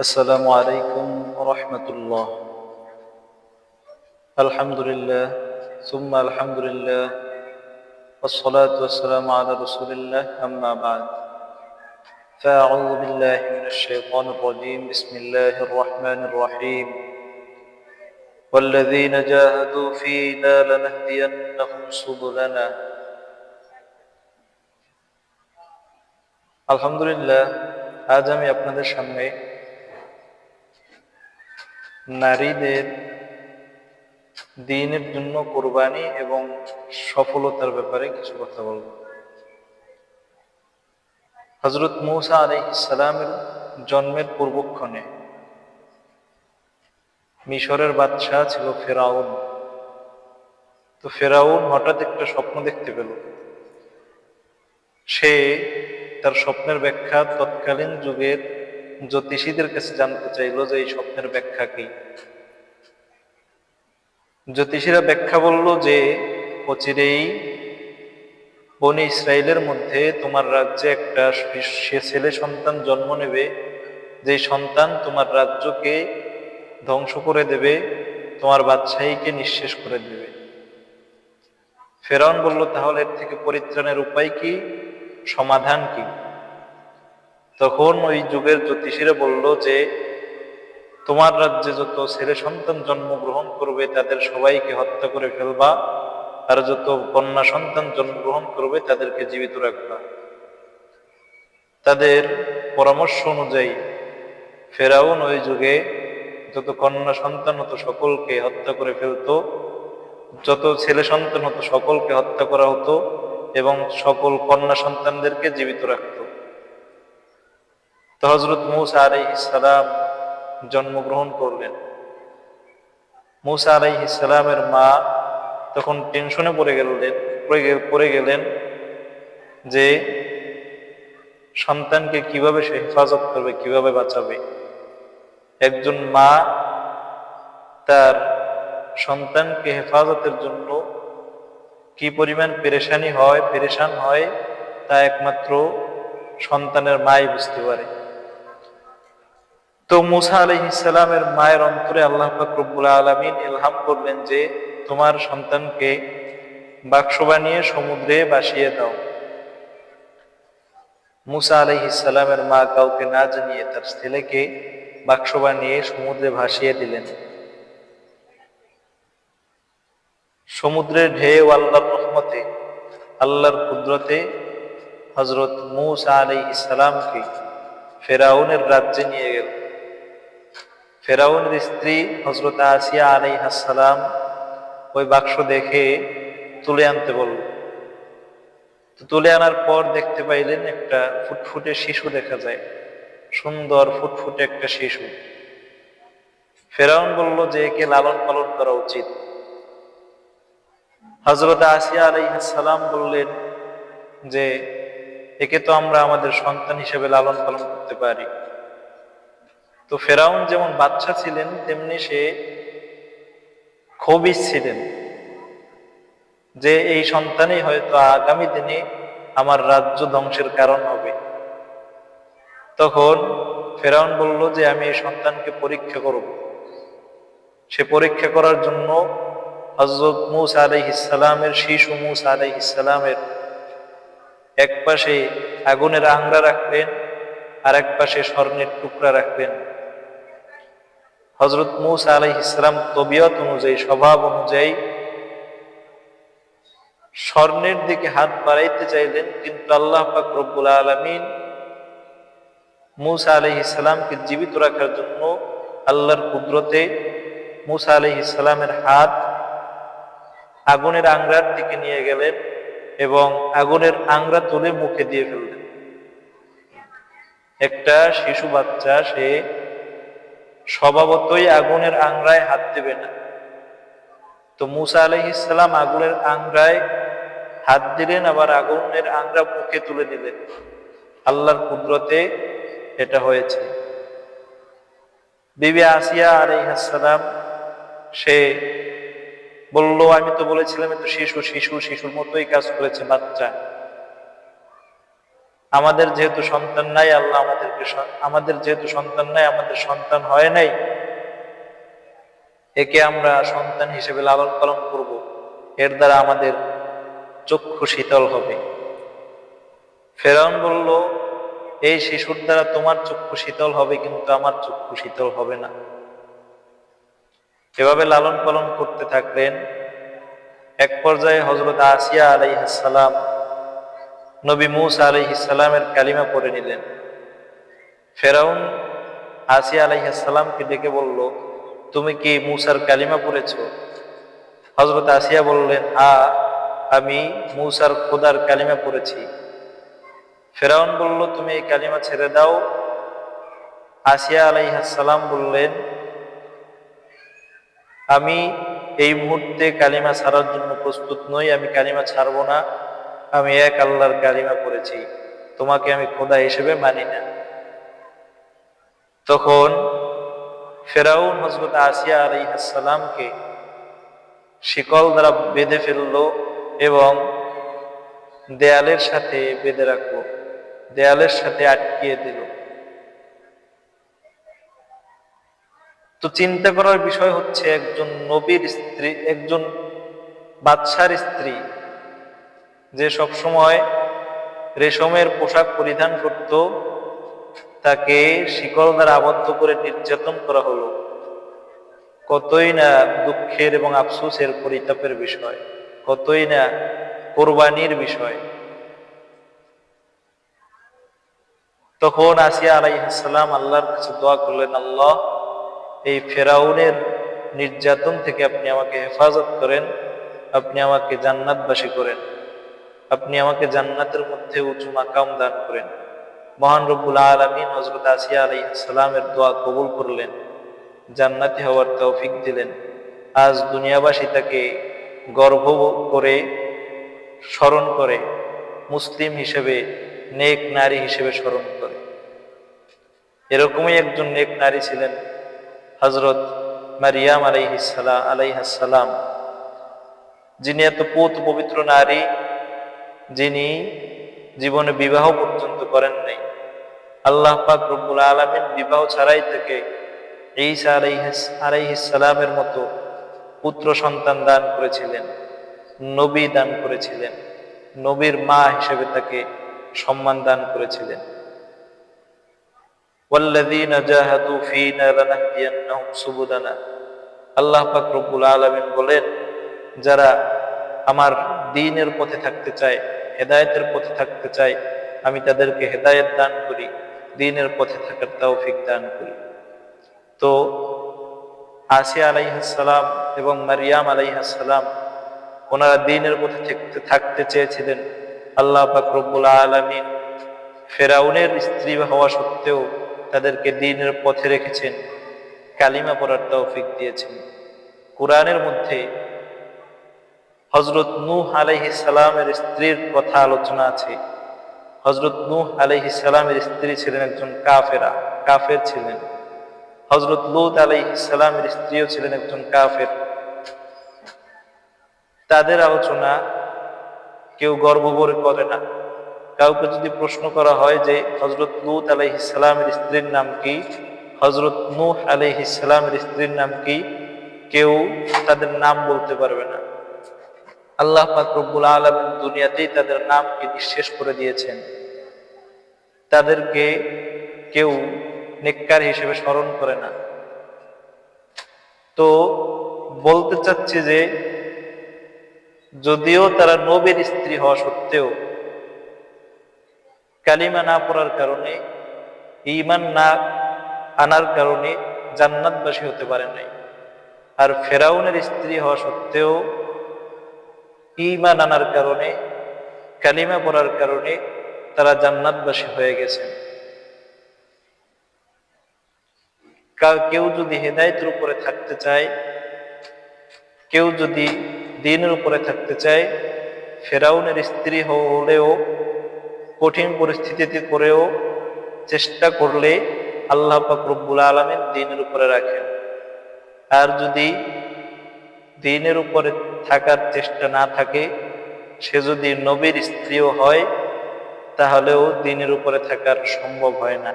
السلام عليكم ورحمة الله الحمد لله ثم الحمد لله والصلاة والسلام على رسول الله أما بعد فأعوذ بالله من الشيطان الرجيم بسم الله الرحمن الرحيم والذين جاهدوا فينا لنهدينهم سبلنا আলহামদুলিল্লাহ আজ আমি আপনাদের সামনে নারীদের দিনের জন্য কোরবানি এবং সফলতার ব্যাপারে কিছু কথা বলব। হজরত মৌসা আলী ইসলামের জন্মের পূর্বক্ষণে মিশরের বাদশাহ ছিল ফেরাউন। তো ফেরাউন হঠাৎ একটা স্বপ্ন দেখতে পেল। সে তার স্বপ্নের ব্যাখ্যা তৎকালীন যুগের জ্যোতিষীদের কাছে জানতে চাইলো যে এই স্বপ্নের ব্যাখ্যা কি? জ্যোতিষীরা ব্যাখ্যা বলল যে, অচিরেই বনি ইসরায়েলের মধ্যে তোমার রাজ্যে একটা সে ছেলে সন্তান জন্ম নেবে। যে সন্তান তোমার রাজ্যকে ধ্বংস করে দেবে, তোমার বাদশাহীকে নিঃশেষ করে দেবে। ফেরাউন বলল, তাহলে এর থেকে পরিত্রাণের উপায় কি? সমাধান কি? তখন ওই যুগের জ্যোতিষীরা বলল যে, তোমার রাজ্যে যত ছেলে সন্তান জন্মগ্রহণ করবে, তাদের সবাইকে হত্যা করে ফেলবা। আর যত কন্যা সন্তান জন্মগ্রহণ করবে, তাদেরকে জীবিত রাখবা। তাদের পরামর্শ অনুযায়ী, ফেরাউন ওই যুগে যত কন্যা সন্তান হতো সকলকে হত্যা করে ফেলতো, যত ছেলে সন্তান হতো সকলকে হত্যা করা হতো এবং সকল কন্যা সন্তানদেরকে জীবিত রাখত। তো হজরত মৌসা আলাই ইসালাম জন্মগ্রহণ করলেন। মৌসা আলাই ইসালামের মা তখন টেনশনে পড়ে গেলেন পড়ে গেলেন যে সন্তানকে কীভাবে সে হেফাজত করবে, কীভাবে বাঁচাবে। একজন মা তার সন্তানকে হেফাজতের জন্য কি পরিমাণ পেরেশানি হয়, পেরেশান হয় তা একমাত্র সন্তানের মাই বুঝতে পারে। তো মুসা আলহ ইসলামের মায়ের অন্তরে আল্লাহ ফাকরুল আলমিন ইলহাম করলেন যে, তোমার সন্তানকে বাক্স বানিয়ে সমুদ্রে বাসিয়ে দাও। মুসা আলহ ইসলামের মা কাউকে না জানিয়ে তার ছেলেকে বাক্স বানিয়ে সমুদ্রে ভাসিয়ে দিলেন। সমুদ্রের ঢেউ আল্লাহর রহমতে, আল্লাহর কুদরতে হজরত মুসা আলী ইসলামকে ফেরাউনের রাজ্যে নিয়ে গেল। ফেরাউনের স্ত্রী হজরত আসিয়া আলী হাসালাম ওই বাক্স দেখে তুলে আনতে বলল। তুলে আনার পর দেখতে পাইলেন একটা ফুটফুটে শিশু দেখা যায়। সুন্দর ফুটফুটে একটা শিশু। ফেরাউন বলল যে, একে লালন পালন করা উচিত। হজরত আসিয়া আলাইসালাম বললেন যে, একে তো আমরা আমাদের সন্তান হিসেবে লালন পালন করতে পারি। তো ফেরাউন যেমন বাচ্চা ছিলেন, তেমনি সে খবিস ছিলেন। যে এই সন্তানই হয়তো আগামী দিনে আমার রাজ্য ধ্বংসের কারণ হবে। তখন ফেরাউন বলল যে, আমি এই সন্তানকে পরীক্ষা করব। সে পরীক্ষা করার জন্য হজরত মুসা আলাই ইসালামের শিশু মুসা আলাই ইসালামের এক পাশে আগুনের আংরা রাখবেন আর এক পাশে স্বর্ণের টুকরা রাখবেন হজরত মুসা আলাই ইসলাম তবিয়ত অনুযায়ী, স্বভাব অনুযায়ী স্বর্ণের দিকে হাত বাড়াইতে চাইলেন, কিন্তু আল্লাহ পাক রব্বুল আলমিন মুসা আলহ ইসলামকে জীবিত রাখার জন্য আল্লাহর কুদরতে মুসা আলহ ইসলামের হাত আগুনের আংরার দিকে নিয়ে গেলেন এবং আগুনের আংরা তুলে মুখে দিয়ে ফেললেন। একটা শিশু বাচ্চা, সে স্বভাবতই আগুনের আংরায় হাত দেবে না। তো মুসা আলহ ইসলাম আগুনের আংরায় হাত দিলেন, আবার আগুনের আংরা মুখে তুলে দিলেন। আল্লাহর কুদরতে এটা হয়েছে। বিবি আসিয়া আলাইহাসালাম সে বলল, আমি তো বলেছিলাম তো শিশু শিশু, শিশুর মতোই কাজ করেছে বাচ্চা। আমাদের যেহেতু সন্তান নাই, আল্লাহ আমাদেরকে আমাদের যেহেতু সন্তান নাই, আমাদের সন্তান হয় নাই, একে আমরা সন্তান হিসেবে লালন পালন করব। এর দ্বারা আমাদের চক্ষু শীতল হবে। ফেরাউন বলল, এই শিশুর দ্বারা তোমার চক্ষু শীতল হবে, কিন্তু আমার চক্ষু শীতল হবে না। এভাবে লালন পালন করতে থাকলেন এক পর্যায়ে হজরত আসিয়া আলাইহাসালাম নবী মুসা আলাইহিসালামের কালিমা পড়ে নিলেন। ফেরাউন আসিয়া আলাইহাসালামকে ডেকে বলল, তুমি কি মুসার কালিমা পড়েছ? হজরত আসিয়া বললেন হা আমি মুসার খোদার কালিমা পড়েছি। ফেরাউন বলল, তুমি এই কালিমা ছেড়ে দাও। আসিয়া আলাইহাসালাম বললেন, আমি এই মুহূর্তে কালিমা ছাড়ার জন্য প্রস্তুত নই, আমি কালিমা ছাড়বো না। আমি এক আল্লাহর কালিমা পড়েছি, তোমাকে আমি খোদা হিসেবে মানি না। তখন ফেরাউন হজরত আসিয়া আলাইহাসালামকে শিকল দ্বারা বেঁধে ফেলল এবং দেয়ালের সাথে বেঁধে রাখল, দেয়ালের সাথে আটকিয়ে দিল। তো চিন্তা করার বিষয় হচ্ছে একজন নবীর স্ত্রী, একজন বাদশার স্ত্রী যে সব সময় রেশমের পোশাক পরিধান করত, তাকে শিকল দ্বারা আবদ্ধ করে নির্যাতন করা হলো। কতই না দুঃখের এবং আফসোসের পরিতাপের বিষয়, কতই না কোরবানির বিষয়। তখন আসিয়া আলাইহাসালাম আল্লাহর কাছে দোয়া করলেন, আল্লাহ, এই ফেরাউনের নির্যাতন থেকে আপনি আমাকে হেফাজত করেন, আপনি আমাকে জান্নাতবাসী করেন। আপনি আমাকে জান্নাতের মধ্যে উঁচু মাকাম দান করেন। মহান রব্বুল আলমিন হজরত আসিয়া আলাইসালামের দোয়া কবুল করলেন, জান্নাতি হওয়ার তৌফিক দিলেন। আজ দুনিয়াবাসী তাকে গর্ব করে, স্মরণ করে, মুসলিম হিসেবে, নেক নারী হিসেবে স্মরণ করে। এরকমই একজন নেক নারী ছিলেন হজরত মারিয়াম আলাইহিসালা আলাইহাসালাম যিনি এত পুত পবিত্র নারী যিনি জীবনে বিবাহ পর্যন্ত করেন নাই আল্লাহ পাক রব্বুল আলমিন বিবাহ ছাড়াই থেকে ঈসা আলাইহিস আলাইহিসালামের মতো পুত্র সন্তান দান করেছিলেন নবী দান করেছিলেন নবীর মা হিসেবে তাকে সম্মান দান করেছিলেন والذين جاهدوا فينا لنهدينهم سبلنا আল্লাহ পাক রব্বুল আলামিন বলেন যারা আমার দ্বীনের পথে থাকতে চায় হেদায়েতের পথে থাকতে চায় আমি তাদেরকে হেদায়েত দান করি দ্বীনের পথে থাকার তৌফিক দান করি। তো আসিয়া আলাইহাসালাম এবং মারিয়াম আলাইহাসালাম ওনারা দ্বীনের পথে থাকতে চেয়েছিলেন। আল্লাহ পাক রব্বুল আলামিন ফেরাউনের স্ত্রী হওয়া সত্ত্বেও তাদেরকে দিনের পথে রেখেছেন, কালিমা পড়ার তৌফিক দিয়েছেন। কোরআনের মধ্যে হজরত নূহ আলাইহি সালামের স্ত্রীর কথা আলোচনা আছে। হজরত নূহ আলাইহি সালামের স্ত্রী ছিলেন একজন কাফেরা, কাফের ছিলেন। হজরত লুত আলাইহি সালামের স্ত্রীও ছিলেন একজন কাফের। তাদের আলোচনা কেউ গর্ববোধ করে না। কাউকে যদি প্রশ্ন করা হয় যে হজরত লুত আলাইহিসালামের স্ত্রীর নাম কি হজরত নূহ আলাইহিসালামের স্ত্রীর নাম কি, কেউ তাদের নাম বলতে পারবে না। আল্লাহ পাক রব্বুল আলমিন দুনিয়াতেই তাদের নামকে নিঃশেষ করে দিয়েছেন। তাদেরকে কেউ নেককার হিসেবে স্মরণ করে না। তো বলতে চাচ্ছি যে, যদিও তারা নবীর স্ত্রী হওয়া সত্ত্বেও কালিমা না পড়ার কারণে ইমান না আনার কারণে জান্নাতবাসী হতে পারে নাই। আর ফেরাউনের স্ত্রী হওয়া সত্ত্বেও ইমান আনার কারণে, কালিমা পড়ার কারণে তারা জান্নাতবাসী হয়ে গেছেন কেউ যদি হেদায়তের উপরে থাকতে চায়, কেউ যদি দিনের উপরে থাকতে চায়, ফেরাউনের স্ত্রী হলেও, কঠিন পরিস্থিতিতে করেও চেষ্টা করলে আল্লাহ পাক রব্বুল আলমিন দিনের উপরে রাখেন। আর যদি দিনের উপরে থাকার চেষ্টা না থাকে, সে যদি নবীর স্ত্রীও হয়, তাহলেও দিনের উপরে থাকার সম্ভব হয় না।